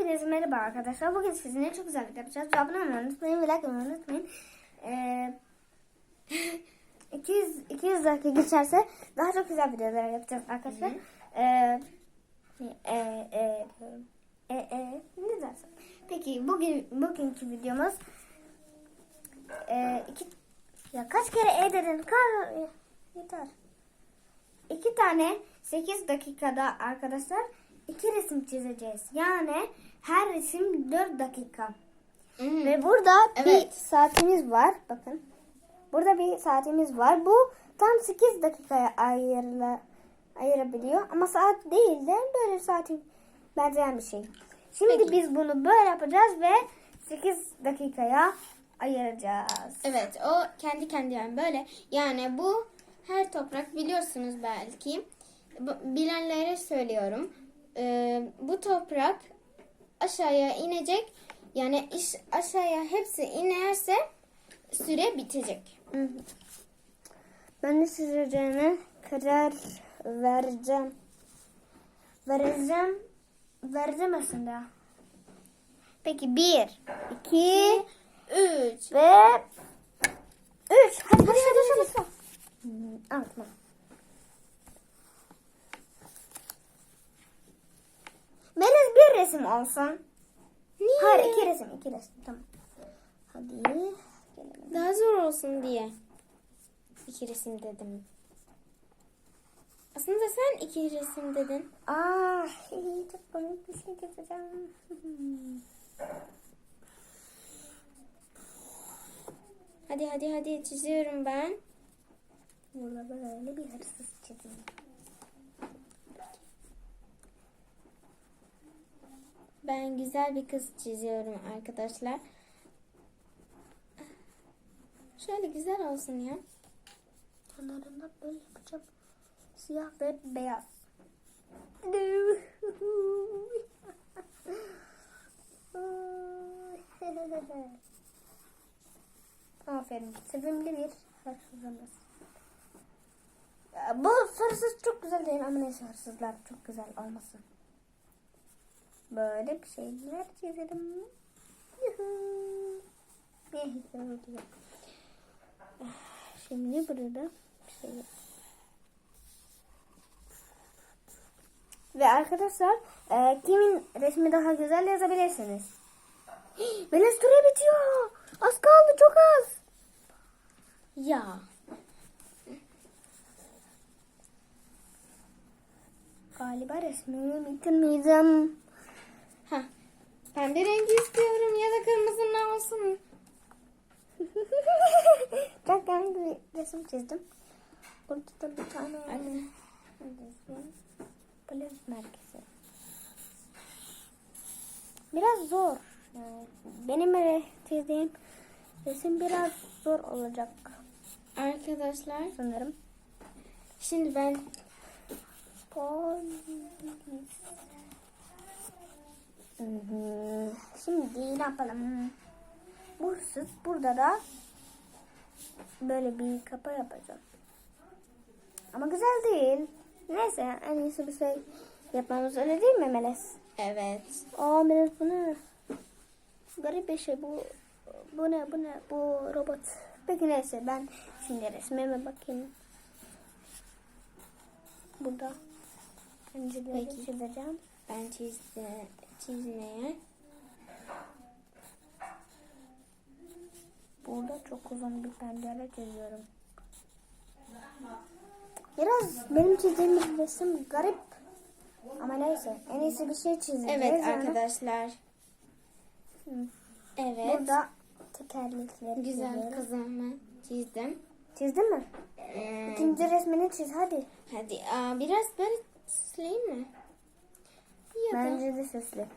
Hepinize merhaba arkadaşlar. Bugün sizinle çok güzel bir yapacağız. Abone olmayı unutmayın ve like atmayı unutmayın. Ee, 200, 200 dakika geçerse daha çok güzel videolar yapacağız arkadaşlar. Ee, e, e, e, e, ne dersin? Peki bugün bugünkü videomuz e, iki, ya kaç kere e dedin? Kar, yeter. İki tane 8 dakikada arkadaşlar iki resim çizeceğiz. Yani her resim 4 dakika. Ve burada bir Evet. saatimiz var. Bakın. Burada bir saatimiz var. Bu tam 8 dakikaya ayırla, ayırabiliyor. Ama saat değil de böyle saatin benzeyen bir şey. Şimdi Peki. biz bunu böyle yapacağız ve 8 dakikaya ayıracağız. Evet o kendi kendine böyle. Yani bu her toprak biliyorsunuz belki. Bilenlere söylüyorum. Ee, bu toprak aşağıya inecek. Yani iş aşağıya hepsi inerse süre bitecek. Ben de çizeceğime karar vereceğim. Vereceğim. Vereceğim aslında. Peki bir, iki Üç. ve üç. Hadi başla başla başla. Anlatma. Melis bir resim olsun. Niye? Hayır iki resim iki resim tamam. Hadi. Gelelim. Daha zor olsun diye. İki resim dedim. Aslında sen iki resim dedin. Aa, çok komik bir şey yapacağım. Hadi hadi hadi çiziyorum ben. Burada böyle bir hırsız çizim. Ben güzel bir kız çiziyorum arkadaşlar. Şöyle güzel olsun ya. Kenarında böyle yapacağım. Siyah ve beyaz. Aferin. Sevimli bir hırsızımız. Bu hırsız çok güzel değil ama neyse hırsızlar çok güzel olmasın. Böyle bir şeyler çizelim. Yuhuu. Ne güzel olacak. Şimdi burada bir şey. Ve arkadaşlar e, kimin resmi daha güzel yazabilirsiniz. Benim süre bitiyor. Az kaldı çok az. Ya. Galiba resmimi bitirmeyeceğim. Pembe rengi istiyorum ya da kırmızı ne olsun. çok güzel bir resim çizdim. Burada da bir tane Anne. Polis merkezi. Biraz zor. Yani benim çizdiğim resim biraz zor olacak Arkadaşlar sanırım. şimdi ben Polis. Şimdi ne yapalım? Bu hırsız burada da böyle bir kapı yapacağım. Ama güzel değil. Neyse en iyisi bir şey yapmamız öyle değil mi Meles? evet. Aa Meles bu ne? Garip bir şey bu. Bu ne bu ne bu robot. Peki neyse ben şimdi resmime bakayım. Burada. Önceleri Peki. çizeceğim. Ben çizdi, çizmeye. Burada çok uzun bir pencere çiziyorum. Biraz benim çizdiğim resim garip. Ama neyse en iyisi bir şey çizeceğiz. Evet yani. arkadaşlar. Hı. Evet. Burada tekerlekleri Güzel çiziyorum. kızımı çizdim. Çizdin mi? Ee, İkinci resmini çiz hadi. hadi aa, biraz böyle süsleyeyim mi? Ya da Bence de süsle.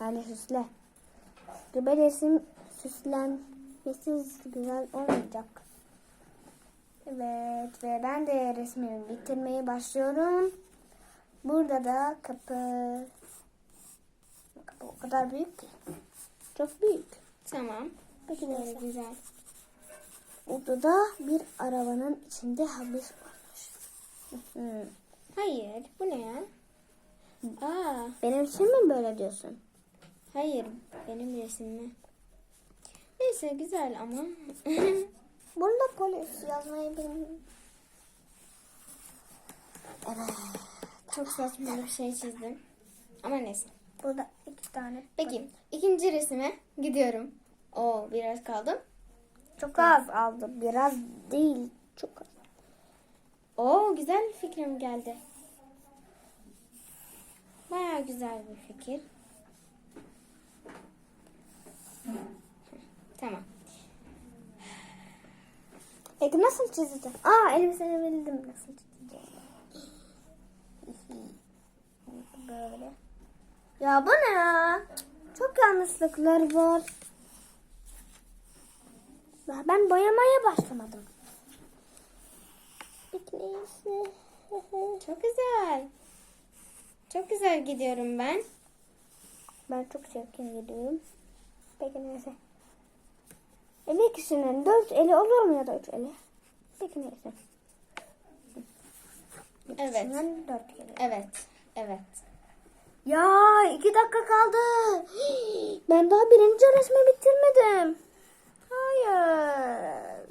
Yani süsle. Gibi resim süslenmesiz güzel olmayacak. Evet ve ben de resmimi bitirmeye başlıyorum. Burada da kapı. Kapı o kadar büyük ki. Çok büyük. tamam. Peki Böyle güzel. Burada da bir arabanın içinde hapis varmış. Hayır bu ne ya? Aa, Benim için mi böyle diyorsun? Hayır benim resimimi. Neyse güzel ama. Burada polis yazmayı bilmiyorum. Evet. Çok saçma bir şey çizdim. Ama neyse. Burada iki tane. Peki ikinci resime gidiyorum. Oo biraz kaldım. Çok az aldı. Biraz değil. Çok az. Oo güzel fikrim geldi. Baya güzel bir fikir. Tamam. Peki nasıl çizeceğim? Aa elbiseni bildim nasıl çizeceğim. Böyle. Ya bu ne ya? Çok yanlışlıklar var. Ya Ben boyamaya başlamadım. Çok güzel. Çok güzel gidiyorum ben. Ben çok çirkin gidiyorum. Peki neyse. E bir kişinin dört eli olur mu ya da üç eli? Peki neyse. Evet. dört eli. Evet. Evet. Ya iki dakika kaldı. Ben daha birinci resmi bitirmedim. Hayır.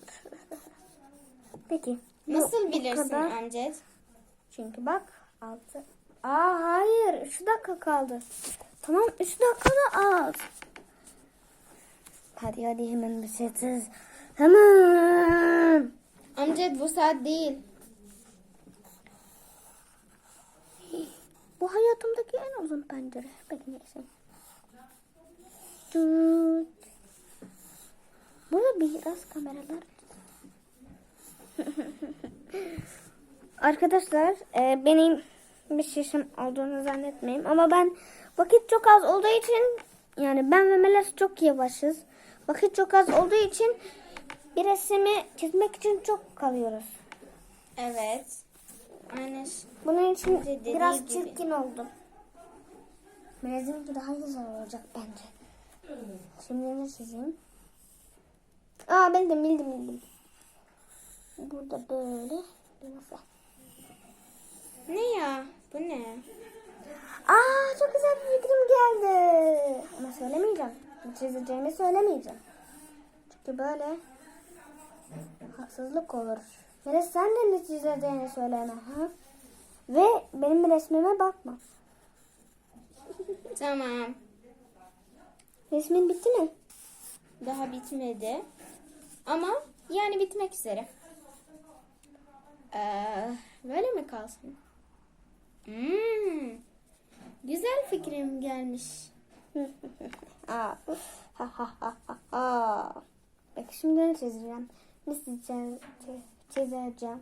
Peki. Nasıl bilirsin kadar. Amcet? Çünkü bak altı. Aa hayır. Üç dakika kaldı. Tamam üç dakika da az. Hadi hadi hemen bir sessiz. Hemen. Amcet bu saat değil. Bu hayatımdaki en uzun pencere. Peki neyse. Burada biraz kameralar. Arkadaşlar e, benim bir şişim olduğunu zannetmeyin. Ama ben vakit çok az olduğu için yani ben ve Meles çok yavaşız. Vakit çok az olduğu için bir resmi çizmek için çok kalıyoruz. Evet. Aynen. Bunun için Dediği biraz gibi. çirkin oldum. Melezimki daha güzel olacak bence. Şimdi ne çizeyim? Aa bildim bildim bildim. Burada böyle masa. Ne ya? Bu ne? Aa çok güzel bir fikrim geldi. Ama söylemeyeceğim. Çizeceğimi söylemeyeceğim. Çünkü böyle haksızlık olur. Melez sen de ne çizeceğini söyleme. Ha? Ve benim resmime bakma. Tamam. Resmin bitti mi? Daha bitmedi. Ama yani bitmek üzere. Ee, böyle mi kalsın? Hmm, güzel fikrim gelmiş. Aa, ha ha ha ha ha. Peki şimdi ne çizeceğim? Ne çizeceğim? çi- Çizeceğim.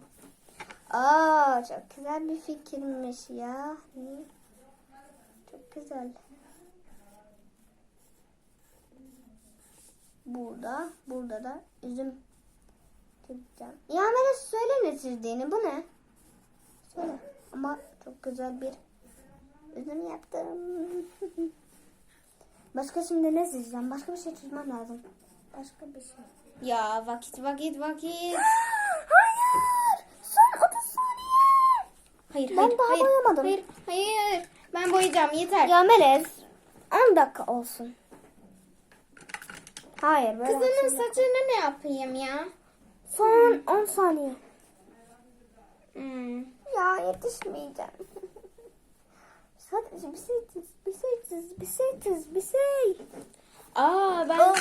Aa, çok güzel bir fikirmiş ya. Çok güzel. Burada, burada da üzüm çizeceğim. Ya Melis söyle ne çizdiğini. Bu ne? Söyle. Ama çok güzel bir üzüm yaptım. Başka şimdi ne çizeceğim? Başka bir şey çizmem lazım. Başka bir şey. Ya vakit vakit vakit. Hayır! Son 30 saniye! Hayır Ben hayır daha hayır. boyamadım. Hayır hayır. Ben boyayacağım yeter. Ya Melez 10 dakika olsun. Hayır böyle Kızının saçını ne yapayım ya? Son 10 saniye. Hmm. Ya yetişmeyeceğim. Sadece bir şey çiz, bir şey çiz, bir şey çiz, bir şey. Aa ben Oh.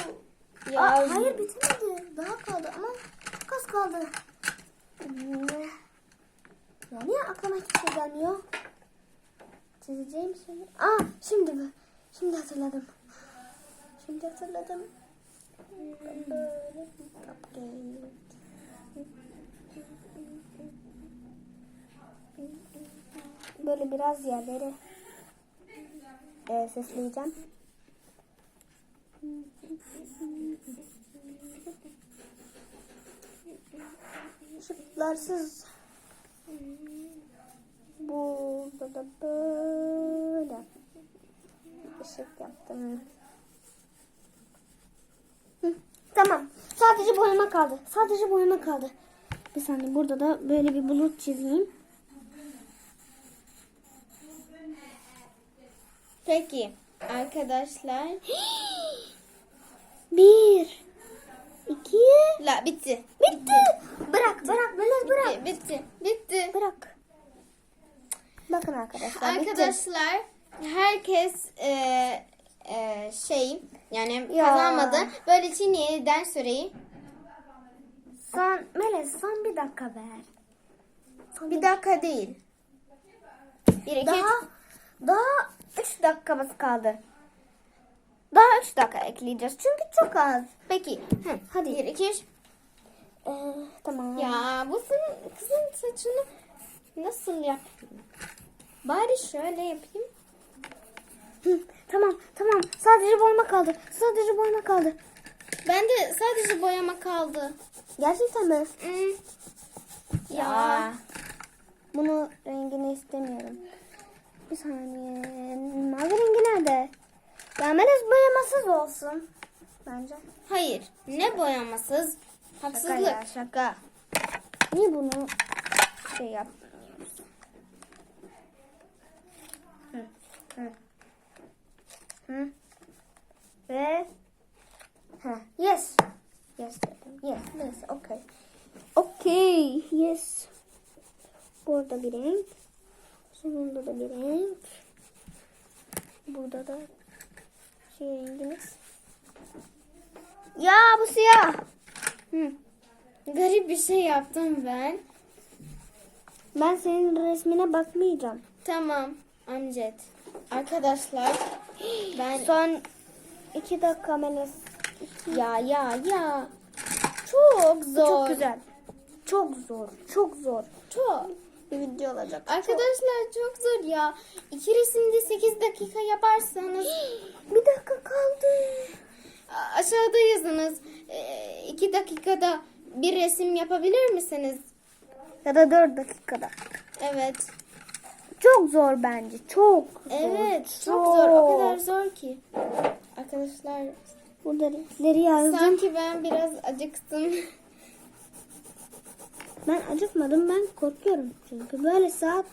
ya Aa, hayır bitmedi. Daha kaldı ama az kaldı. Ya niye aklıma hiçbir şey gelmiyor? Çizeceğim şey. Aa şimdi mi? Şimdi hatırladım. Şimdi hatırladım. Böyle bir cupcake. Böyle biraz yerleri e, sesleyeceğim. Işıklarsız. Burada da böyle ışık yaptım. Hı, tamam. Sadece boyama kaldı. Sadece boyama kaldı. Bir saniye burada da böyle bir bulut çizeyim. Peki. Arkadaşlar. Bir. iki. La bitti. Bitti. Bırak bırak Melez bırak. Bitti. Bitti. Bitti. Bırak. Bakın arkadaşlar. bitti. Arkadaşlar herkes e, e, şey yani Ya. kazanmadı. Böyle için yeniden süreyi. Son Melez son bir dakika ver. Son Bir dakika değil. Bir iki Daha üç. daha 3 dakikamız kaldı. Daha 3 dakika ekleyeceğiz çünkü çok az. Peki. Hı. Hadi. Bir iki üç. Ee, tamam. Ya bu senin kızın saçını nasıl yapayım? Bari şöyle yapayım. Hı, tamam tamam. Sadece boyama kaldı. Sadece boyama kaldı. Ben de sadece boyama kaldı. Gerçekten mi? Hmm. Ya. Bunu rengini istemiyorum. Bir saniye. Mavi rengi nerede? Ya boyamasız olsun. Bence. Hayır. Ne boyamasız? Şaka Haksızlık. ya şaka. Niye bunu şey yapmıyoruz? Hı, hı. Hı. Ve ha, yes. Yes dedim. Yes. Yes. Okay. Okay. Yes. Burada bir renk. Renk. Burada da şey rengimiz. Ya bu siyah. Hı. Garip bir şey yaptım ben. Ben senin resmine bakmayacağım. Tamam. Amcet. Arkadaşlar ben Son iki dakika Melis. ya ya ya çok zor. Çok güzel. Çok zor. Çok zor. Çok. Bir video olacak. Arkadaşlar çok zor ya. İki resimde 8 dakika yaparsanız Bir dakika kaldı. aşağıda yazınız. 2 dakikada bir resim yapabilir misiniz? Ya da dört dakikada. Evet. Çok zor bence. Çok zor. Evet. Çok zor. O kadar zor ki. Arkadaşlar Burada renkleri yazdım. sanki ben biraz acıktım. Ben acıkmadım. Ben korkuyorum. Çünkü böyle saat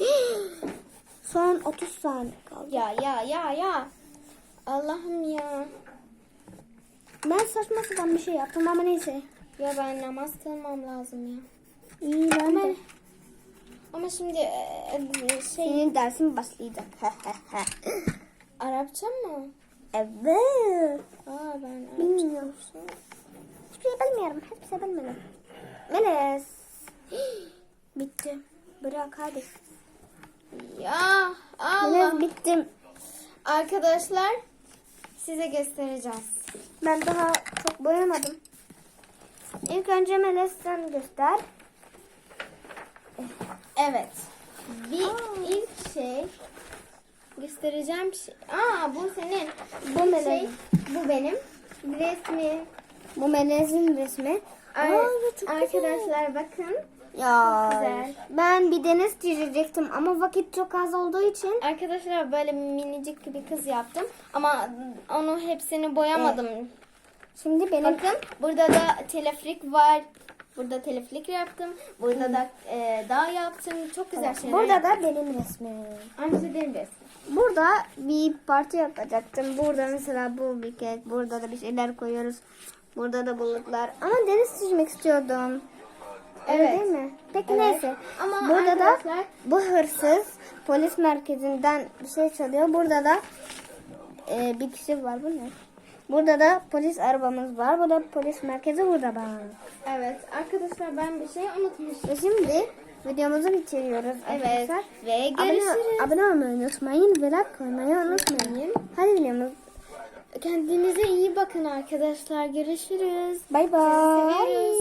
son 30 saniye kaldı. ya ya ya ya. Allah'ım ya. Ben saçma sapan bir şey yaptım ama neyse. Ya ben namaz kılmam lazım ya. İyi ben Ama, de. ama şimdi e, e, şey Senin dersin başlayacak. Arapça mı? evet. Aa ben Arapça. Bilmiyorum. Hiçbir şey bilmiyorum. Hiçbir şey bilmiyorum. Meles. Bitti. Bırak hadi. Ya Allah. Meles bittim. Arkadaşlar size göstereceğiz. Ben daha çok boyamadım. İlk önce Meles sen göster. Evet. Bir ilk şey göstereceğim şey. Aa bu senin. Bu Melez'in. şey, bu benim. Resmi. Bu Melez'in resmi. Ar- Aa, çok arkadaşlar bakın. Ya güzel. ben bir deniz çizecektim ama vakit çok az olduğu için Arkadaşlar böyle minicik bir kız yaptım. Ama onu hepsini boyamadım. şimdi benim Bakın burada da telefrik var. Burada telefrik yaptım. Burada da e, dağ yaptım. Çok güzel şeyler burada yaptım. da benim resmim. Aynısı benim resmim. Burada bir parti yapacaktım. Burada mesela bu bir kek. Burada da bir şeyler koyuyoruz. Burada da bulutlar. Ama deniz çizmek istiyordum. Öyle Evet. değil mi? Peki Evet. neyse. Ama burada arkadaşlar- da bu hırsız polis merkezinden bir şey çalıyor. Burada da e, bir kişi var. Bu ne? Burada da polis arabamız var. Bu da polis merkezi burada var. Evet arkadaşlar ben bir şey unutmuşum. Ve şimdi videomuzu bitiriyoruz Evet. arkadaşlar. Ve Abone, görüşürüz. abone olmayı unutmayın ve like koymayı unutmayın. Hadi videomuz. Kendinize iyi bakın arkadaşlar. Görüşürüz. Bay bay.